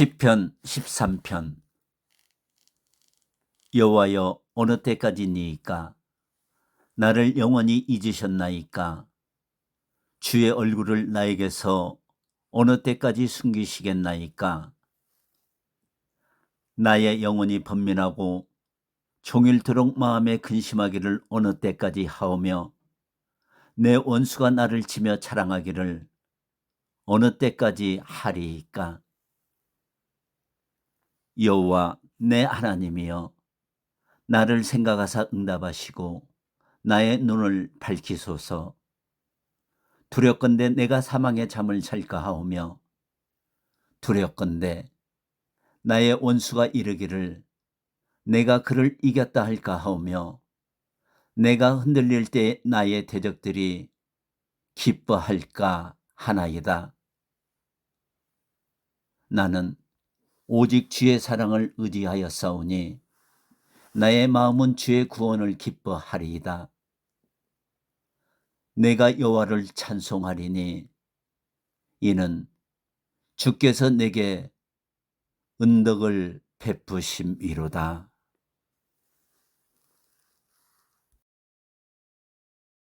시편 13편. 여호와여 어느 때까지니이까? 나를 영원히 잊으셨나이까? 주의 얼굴을 나에게서 어느 때까지 숨기시겠나이까? 나의 영혼이 번민하고 종일토록 마음에 근심하기를 어느 때까지 하오며 내 원수가 나를 치며 자랑하기를 어느 때까지 하리이까 여호와 내 하나님이여 나를 생각하사 응답하시고 나의 눈을 밝히소서 두렵건대 내가 사망의 잠을 잘까 하오며 두렵건대 나의 원수가 이르기를 내가 그를 이겼다 할까 하오며 내가 흔들릴 때 나의 대적들이 기뻐할까 하나이다. 나는 오직 주의 사랑을 의지하여 싸우니 나의 마음은 주의 구원을 기뻐하리이다. 내가 여호와를 찬송하리니 이는 주께서 내게 은덕을 베푸심이로다.